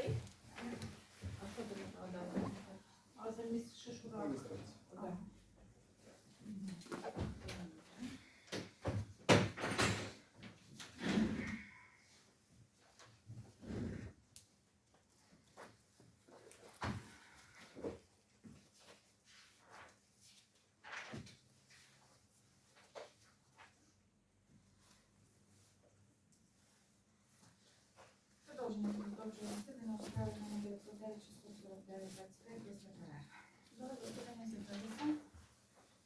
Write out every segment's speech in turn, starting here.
цей? А що ти накладала? А замість шишура? Ага. Продовження продовжує засідання у 49, 649, 25, без наперег. До виконання символіса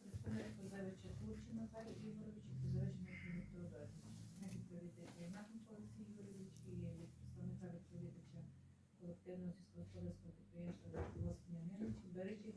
розпорядок Кузевича Турчина, Павлі Ігоровичу, Кузевичу Михайлу Теодорівну. На відповідати Ігнатенко Олексій Ігорович і від представника відповідача колективного сільськогосподарського підприємства Волос Княгинич. До речі,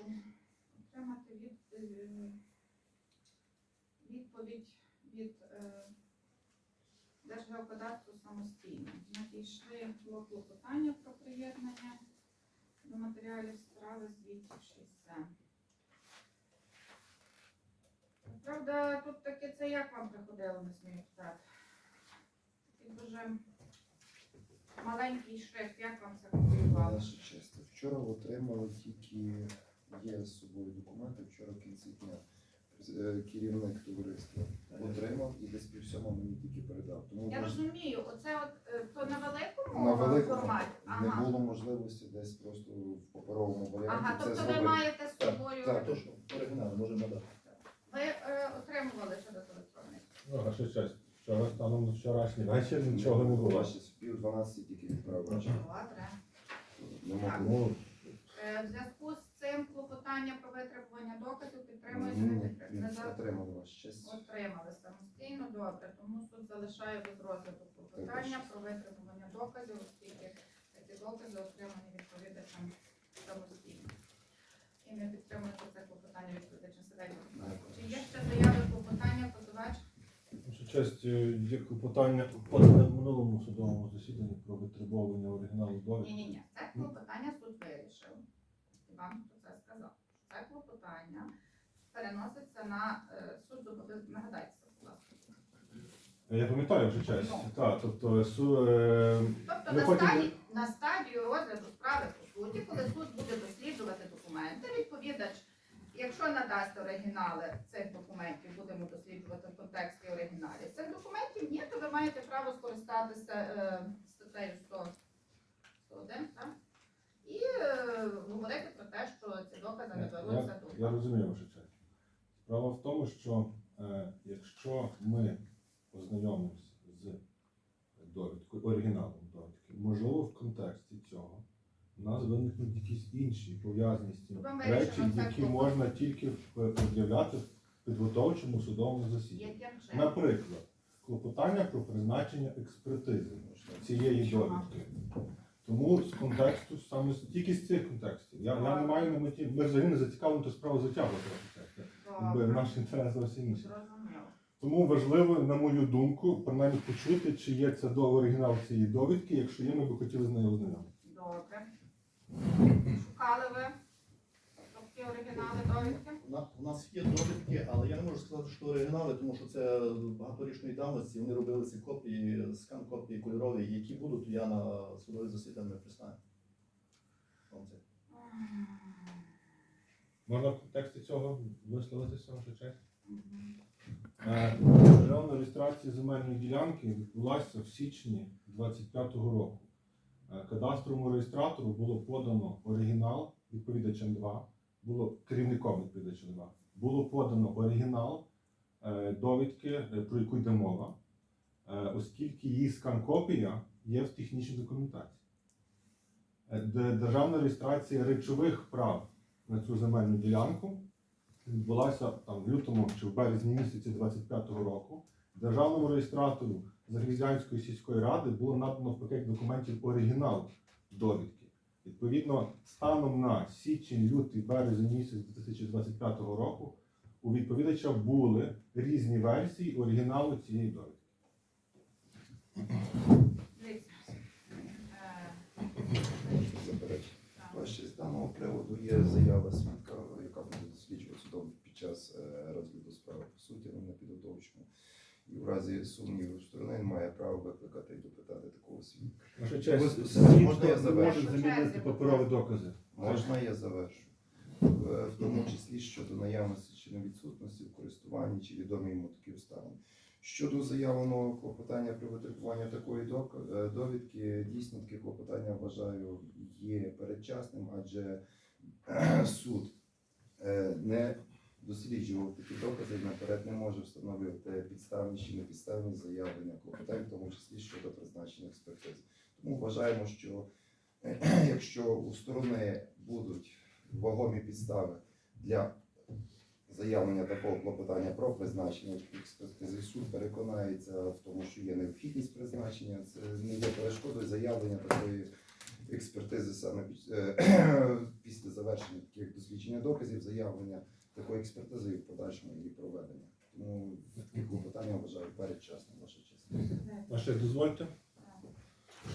відповідачу отримати від, е, відповідь від е, Держгеокадастру самостійно. Надійшли було клопотання про приєднання до матеріалів справи звітів 6 Правда, тут таке це як вам приходило на смію питати? Такий дуже маленький шрифт, як вам це контролювало? Честь. Вчора отримали тільки є з собою документи. Вчора в кінці дня е, керівник товариства отримав і десь пів сьома мені тільки передав. Тому Я мож- розумію, оце от е, то на великому, на великому форматі. не Ага. було можливості десь просто в паперовому варіанті Ага, це тобто ви зробити. маєте з Так, собою. так. То що, оригінал можемо надати. Ви е, отримували через електронний. Ну, а що щось? Вчора станом на вчорашній вечір нічого не було. Ваші з пів дванадцяти тільки відправив. Добре. Не можу. Ну, Е, В зв'язку з цим клопотання про витребування доказів підтримується, не підтримується. Отримали ваша. Отримали самостійно, добре. Тому суд залишає без розгляду клопотання про витребування доказів, оскільки ці докази отримані відповідачем самостійно. І не підтримується це клопотання відповідачем сидення. Чи є ще заяви клопотання, позивач? що честь е, є клопотання подане в минулому судовому засіданні про витребовування оригіналу Ні, ні, ні. Це клопотання суд вирішив. Вам про це сказав. Це клопотання переноситься на е, суд зобов'язаний. Нагадайте, будь ласка. Е, Я пам'ятаю вже честь. Ну. Так, тобто су, е, Тобто на, потім- стадії, на стадію розгляду справи по суті, коли суд буде досліджувати документи, відповідач, якщо надасть оригінали цих документів, будемо досліджувати в контексті оригіналів цих документів, ні, то ви маєте право скористатися е, статтею 100, 101, так? Е, говорити про те, що ці докази не беруться до я розумію ваша честь. Справа в тому, що е, якщо ми ознайомимося з довідкою, оригіналом довідки, можливо, в контексті цього у нас виникнуть якісь інші пов'язані з цим речі, які можна тільки пред'являти в підготовчому судовому засіданні. яким чином. Наприклад, клопотання про призначення експертизи цієї довідки. Тому з контексту, саме з- тільки з цих контекстів. Я, я не маю на меті, ми взагалі не зацікавлені то справу затягувати. Якби Добре. Наш інтерес зовсім інший. Зрозуміло. Тому важливо, на мою думку, принаймні почути, чи є це до оригінал цієї довідки. Якщо є, ми б хотіли з нею ознайомитися. Добре. Шукали ви оригінали довідки? У нас, у нас є довідки, але я не можу сказати, що оригінали, тому що це багаторічної давності. Вони робили ці копії, скан копії кольорові, які будуть, я на судові засідання представлю. Вам це. Можна в контексті цього висловитися, ваша честь? Мгм. Е, Державна реєстрація земельної ділянки відбулася в січні 25-го року. Е, Кадастровому реєстратору було подано оригінал відповідачем 2, було керівником відповідачем 2. Було подано оригінал е, довідки, е, про яку йде мова, е, оскільки її скан-копія є в технічній документації. Державна реєстрація речових прав на цю земельну ділянку відбулася там в лютому чи в березні місяці 25-го року. Державному реєстратору Загрізянської сільської ради було надано в пакет документів оригінал довідки. Відповідно, станом на січень, лютий, березень місяць 2025 року у відповідача були різні версії оригіналу цієї довідки. Е. Ваші з даного приводу є заява свідка, яка буде досліджувати судом під час е, розгляду справи по суті, але на підготовчому. І в разі сумнівів сторони має право викликати і допитати такого свідка. Ваша честь, спеціально можна я не може завершу? замінити паперові докази. Можна я завершу? В в тому числі щодо наявності чи невідсутності в користуванні чи відомі йому такі обставини. Щодо заявленого клопотання про витребування такої док- е, довідки, дійсно таке клопотання вважаю є передчасним, адже суд е, не досліджував такі докази наперед не може встановити підставні чи непідставні заявлення клопотань, в тому числі щодо призначення експертизи. Тому вважаємо, що якщо у сторони будуть вагомі підстави для заявлення такого клопотання про призначення експертизи, суд переконається в тому, що є необхідність призначення, це не є перешкодою заявлення такої експертизи саме е, після завершення таких дослідження доказів, заявлення такої експертизи і в подальшому її проведення. Тому таке клопотання вважаю передчасним, ваша честь. Ваша честь, дозвольте.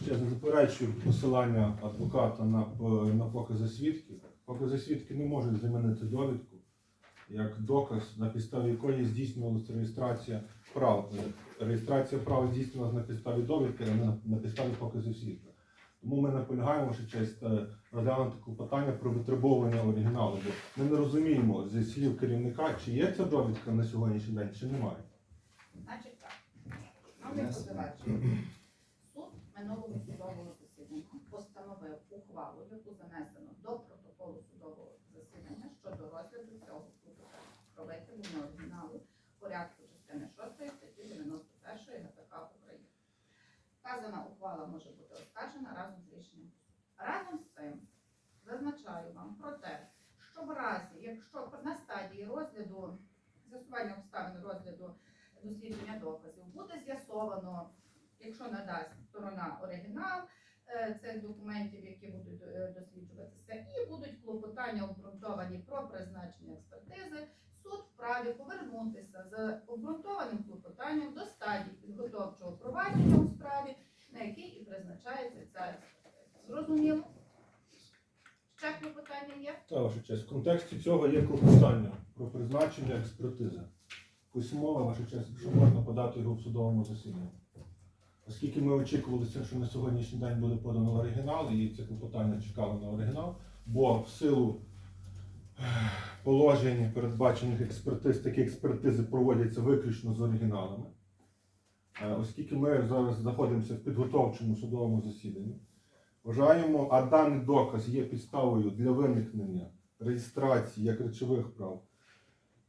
Ще не заперечую посилання адвоката на, на покази свідків. Покази свідки не можуть замінити довідку як доказ, на підставі якої здійснювалася реєстрація прав. Реєстрація прав здійснювалася на підставі довідки, а не на підставі показів свідка. Тому ми наполягаємо, що честь е, розглянути клопотання про витребовування оригіналу. Бо ми не розуміємо зі слів керівника, чи є ця довідка на сьогоднішній день, чи немає. Значить так. Шановний Внесено. позивач, суд минулого судового засідання постановив ухвалу, яку занесено до протоколу судового засідання щодо розгляду цього клопотання про витребування оригіналу порядку частини 6 статті 91 ГПК України. Вказана ухвала може бути оскаржена разом з рішенням. Разом з цим зазначаю вам про те, що в разі, якщо на стадії розгляду з'ясування обставин розгляду дослідження доказів буде з'ясовано, якщо надасть сторона оригінал е, цих документів, які будуть е, досліджуватися, і будуть клопотання обґрунтовані про призначення експертизи, суд вправі повернутися з обґрунтованим клопотанням до стадії підготовчого провадження у справі, на якій і призначається ця. Зрозуміло? Ще клопотання є? Та ваша честь. В контексті цього є клопотання про призначення експертизи. Письмове, ваша честь, якщо можна подати його в судовому засіданні. Оскільки ми очікували, що на сьогоднішній день буде подано оригінал, і це клопотання чекало на оригінал, бо в силу ех, положень передбачених експертиз, такі експертизи проводяться виключно з оригіналами. Е, Оскільки ми зараз знаходимося в підготовчому судовому засіданні, Вважаємо, а даний доказ є підставою для виникнення реєстрації як речових прав.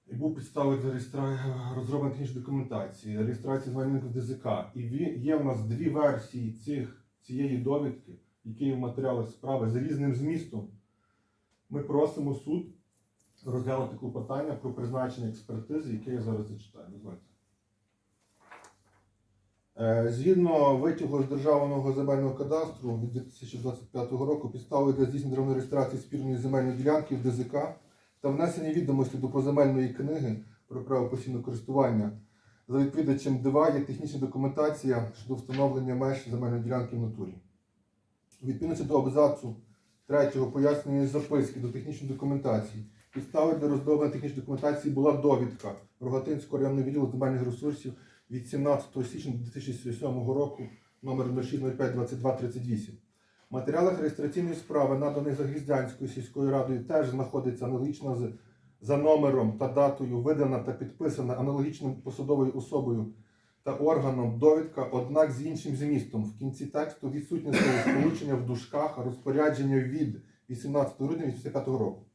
І був підставою для реєстрації розроблення технічної документації, реєстрації звальників ДЗК. І є в нас дві версії цих, цієї довідки, які є в матеріалах справи з різним змістом. Ми просимо суд розглянути клопотання про призначення експертизи, яке я зараз зачитаю. Дозвольте. Е, Згідно витягу з державного земельного кадастру від 2025 року підставою для здійснення державної реєстрації спірної земельної ділянки в ДЗК та внесення відомості до поземельної книги про право постійного користування за відповідачем ДИВА є технічна документація щодо встановлення меж земельної ділянки в натурі. У відповідності до абзацу третього пояснює записки до технічної документації. Підставою для роздовлення технічної документації була довідка Рогатинського районного відділу земельних ресурсів від 17 січня 2007 року номер 06052238. В матеріалах реєстраційної справи, наданих Загріздянською сільською радою, теж знаходиться аналогічна з за номером та датою видана та підписана аналогічною посадовою особою та органом довідка, однак з іншим змістом. В кінці тексту відсутнє сполучення в дужках розпорядження від 18 грудня 1985 року.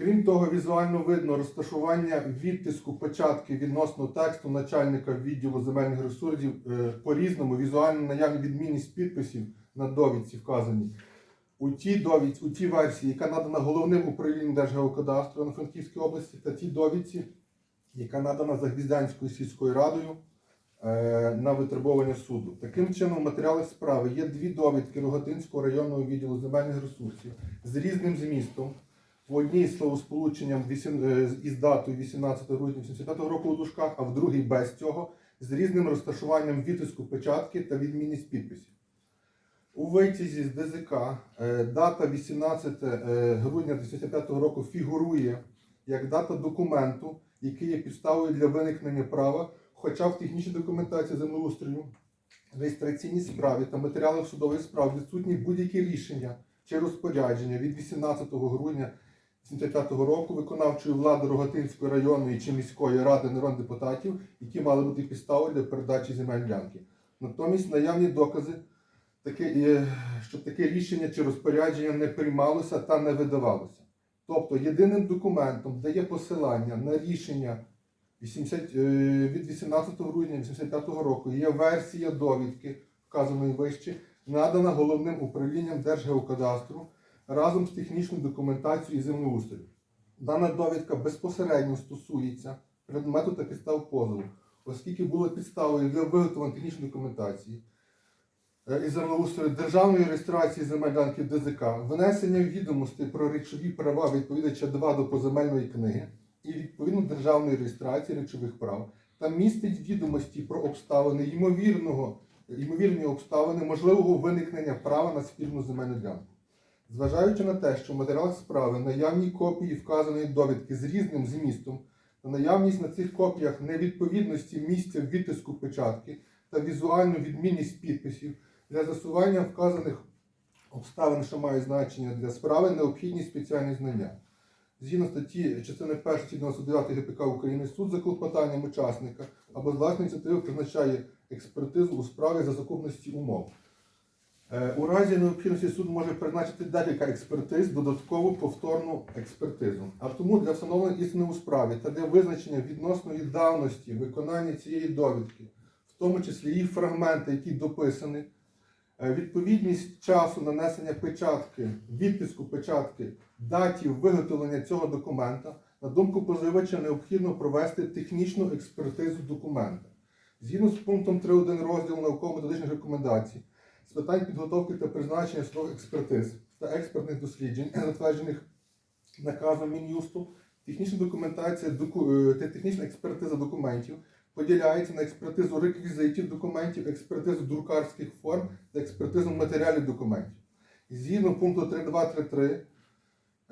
Крім того, візуально видно розташування відтиску початки відносно тексту начальника відділу земельних ресурсів е, по-різному, візуально наявні відмінність підписів на довідці вказані. У тій довідці, у тій версії, яка надана головним управлінням Держгеокадастру на Франківській області, та тій довідці, яка надана Загвіздянською сільською радою е, на витребування суду. Таким чином, в матеріалах справи є дві довідки Рогатинського районного відділу земельних ресурсів з різним змістом. В одній словосполученням е, із датою 18 грудня 85 року у дужках, а в другій без цього, з різним розташуванням відтиску печатки та відмінність підписів. У витязі з ДЗК е, дата 18 е, грудня 1995 року фігурує як дата документу, який є підставою для виникнення права, хоча в технічній документації землеустрою, реєстраційній справі та матеріалах судової справ відсутні будь-які рішення чи розпорядження від 18 грудня 1975 року виконавчої влади Рогатинської районної чи міської ради народних депутатів, які мали бути підставою для передачі земель ділянки. Натомість наявні докази, е, що таке рішення чи розпорядження не приймалося та не видавалося. Тобто єдиним документом, де є посилання на рішення 80, е, від 18 грудня 1985 року є версія довідки, вказаної вище, надана головним управлінням Держгеокадастру разом з технічною документацією і землеустрою. Дана довідка безпосередньо стосується предмету та підстав позову, оскільки була підставою для виготовлення технічної документації е, і землеустрою державної реєстрації земель ДЗК, внесення відомостей про речові права відповідача 2 до поземельної книги і відповідно державної реєстрації речових прав та містить відомості про обставини ймовірного, ймовірні обставини можливого виникнення права на спільну земельну ділянку. Зважаючи на те, що в матеріалах справи наявні копії вказаної довідки з різним змістом та наявність на цих копіях невідповідності місця відтиску печатки та візуальну відмінність підписів для засування вказаних обставин, що мають значення для справи, необхідні спеціальні знання. Згідно статті частини 1 99 ГПК України, суд за клопотанням учасника або з власної ініціативи призначає експертизу у справі за закупності умов. Е, У разі необхідності суд може призначити декілька експертиз, додаткову повторну експертизу. А тому для встановлення істини у справі та для визначення відносної давності виконання цієї довідки, в тому числі її фрагменти, які дописані, е, відповідність часу нанесення печатки, відтиску печатки, даті виготовлення цього документа, на думку позивача, необхідно провести технічну експертизу документа. Згідно з пунктом 3.1 розділу науково-методичних рекомендацій, з питань підготовки та призначення судових експертиз та експертних досліджень, затверджених наказом Мін'юсту, технічна документація доку- е, та технічна експертиза документів поділяється на експертизу реквізитів документів, експертизу друкарських форм та експертизу матеріалів документів. Згідно пункту 3.2.3.3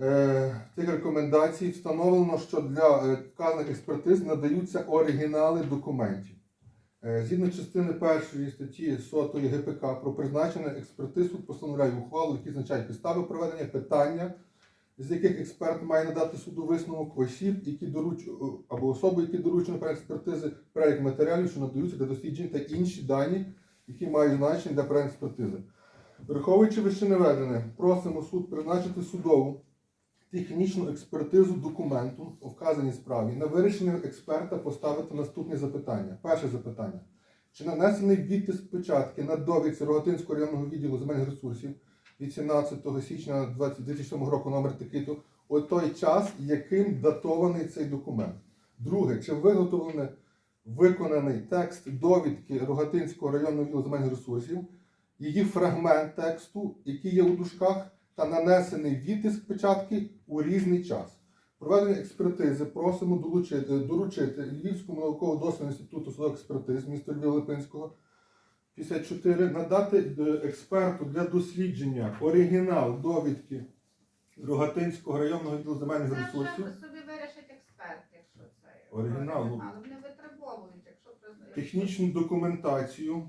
е, цих рекомендацій встановлено, що для е, вказаних експертиз надаються оригінали документів. Е, Згідно частини першої статті 100 ГПК про призначення експертиз суд постановляє ухвалу, які означають підстави проведення питання, з яких експерт має надати суду висновок осіб, які доруч... або особи, які доручені перед експертизи, перелік матеріалів, що надаються для досліджень та інші дані, які мають значення для перед експертизи. Враховуючи вище наведене, просимо суд призначити судову технічну експертизу документу у вказаній справі. На вирішення експерта поставити наступні запитання. Перше запитання. Чи нанесений відтиск печатки на довідці Рогатинського районного відділу земельних ресурсів від 17 січня 2007 року номер такий-то у той час, яким датований цей документ? Друге, чи виготовлений виконаний текст довідки Рогатинського районного відділу земельних ресурсів, її фрагмент тексту, який є у дужках, та нанесений відтиск печатки у різний час. Проведення експертизи просимо долучити, доручити Львівському науково-дослідному інституту судових експертиз міста Львова Липинського 54 надати експерту для дослідження оригінал довідки Рогатинського районного відділу земельних Це ресурсів. собі вирішить експерт, якщо це Оригінал, ну. Але вони витребовують, якщо признають. технічну документацію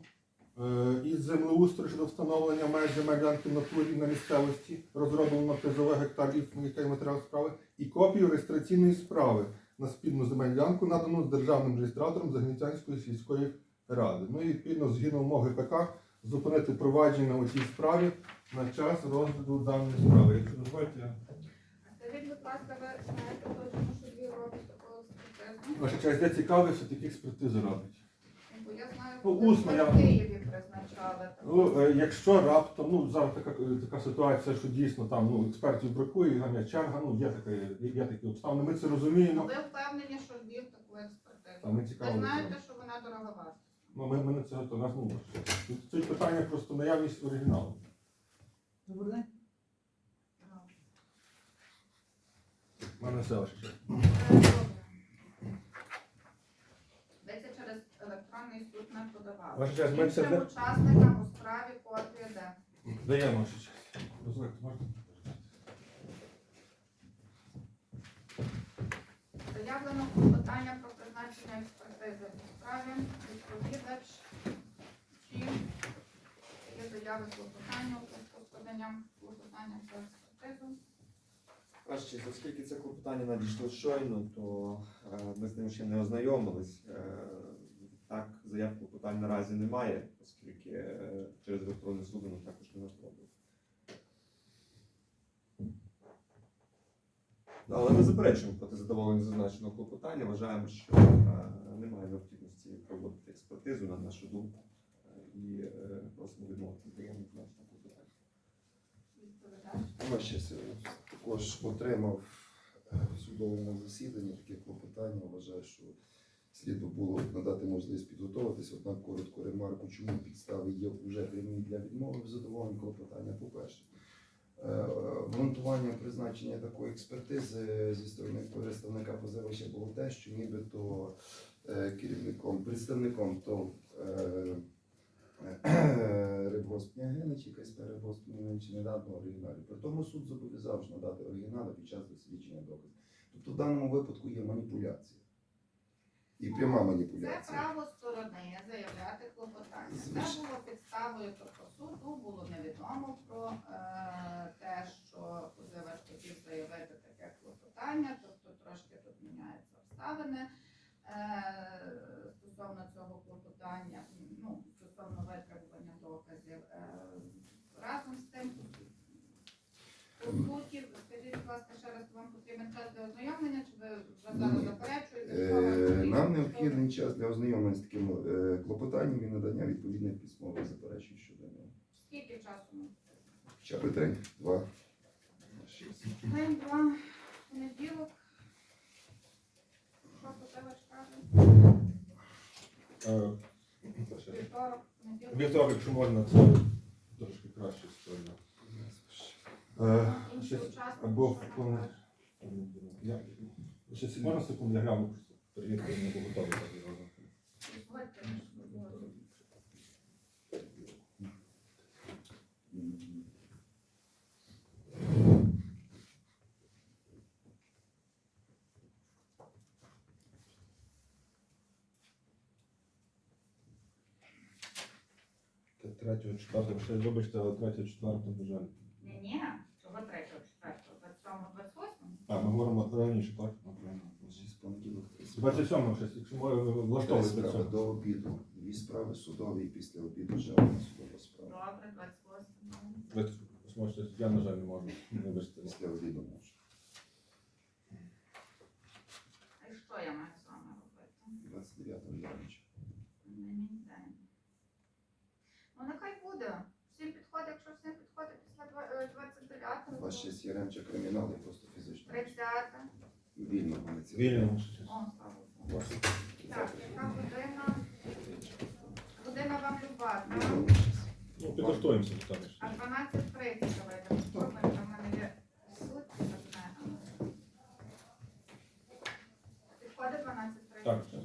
із землеустрою щодо встановлення меж земелянки в натурі на місцевості, розроблено призове гектар яка матеріал справи, і копію реєстраційної справи на спільну земельянку, надану з державним реєстратором Загнітянської сільської ради. Ну і відповідно згідно вимог ГПК зупинити провадження у цій справі на час розгляду даної справи. Якщо дозвольте, я Скажіть, будь ласка, ви знаєте що дві робить такого експертизу? я цікавився, такі експертизи роблять. Я знаю, Ну, усно я- в Києві призначали. Ну, е, якщо раптом, ну зараз така, е, така ситуація, що дійсно там ну, експертів бракує, ганя черга, ну є таке, є, такі обставини. Ми це Ну, розуміємо. Ви впевнені, що ввів таку експертизу? А ми Ви знаєте, що вона дороговартісна? Ну, ми, ми на це готові. Нас ну, тут це питання просто наявність оригіналу. Добрий день. У мене все ваше. Добре. Йдеться через електронний суд не подавали. Ваша честь, ми це Іншим учасникам у справі копія де? Даємо ваше честь. Дозвольте, можна? Заявлено клопотання про призначення експертизи у справі. Відповідач чи є заяви клопотання у зв'язку з поданням клопотання про експертизу. Ваш честь, оскільки це клопотання надійшло щойно, то е, ми з ним ще не ознайомились. Е, так, заяв клопотань наразі немає, оскільки е, через електронний суд воно також не надходить. Але ми заперечуємо проти задоволення зазначеного клопотання. Вважаємо, що е, немає необхідності проводити експертизу на нашу думку. І е, просимо відмовити задоволення зазначеного клопотання. Відповідач. Ми ще сьогодні також отримав в судовому засіданні таке клопотання. Вважаю, що слід би було надати можливість підготуватися. Однак коротку ремарку, чому підстави є вже прямі для відмови в задоволенні клопотання. По-перше, е, обґрунтування призначення такої експертизи зі сторони представника позивача було те, що нібито е, керівником, представником ТОВ е, Рибгосп Княгинич, якась та Рибгосп Княгинич не дав оригіналів. При тому суд зобов'язав надати оригінали під час дослідження доказів. Тобто в даному випадку є маніпуляція. І пряма Це право сторони заявляти клопотання. Це було підставою, тобто суду було невідомо про е, те, що позивач хотів заявити таке клопотання, тобто трошки тут міняються обставини е, стосовно цього клопотання, ну, стосовно витребування доказів. Е, разом з тим, по скажіть, будь ласка, ще раз вам потрібен час для ознайомлення, чи ви вже зараз Ні. заперечуєте? Е. Нам необхідний час для ознайомлення з таким е, клопотанням і надання відповідних письмових заперечень щодо нього. Скільки часу б день, два. шість. День, два, понеділок. Що позивач каже? Е, ваше- Вівторок, понеділок. Вівторок, якщо можна, це трошки краще історія. Е, Інші щось- учасники, Або плані. Я ще можна секунду, я гляну перевірку, не був готовий третього, четвертого, ще вибачте, але третього, четвертого, на жаль. Ні, ні, чого третього, четвертого, 27, 28? А, ми говоримо раніше, так? Шість понеділок. три справи. 27 щось, якщо Три влаштовується справи до обіду. Дві справи судові і після обіду вже одна судова справа. Добре, 28. 28 щось, я, на жаль, не можу. Вибачте. Після обіду може. А що я маю з вами робити? 29-го я день. Ну, нехай буде якщо все підходить після 29-го. Е, У вас ще є Яремча кримінал і просто фізично. 30 Вільно вулиця. Вільно. О, слава Так, яка година? Година вам люба, так? Ну, підготуємося до того. А 12.30 давайте. Попробуємо. Підходить 12.30? Так, так.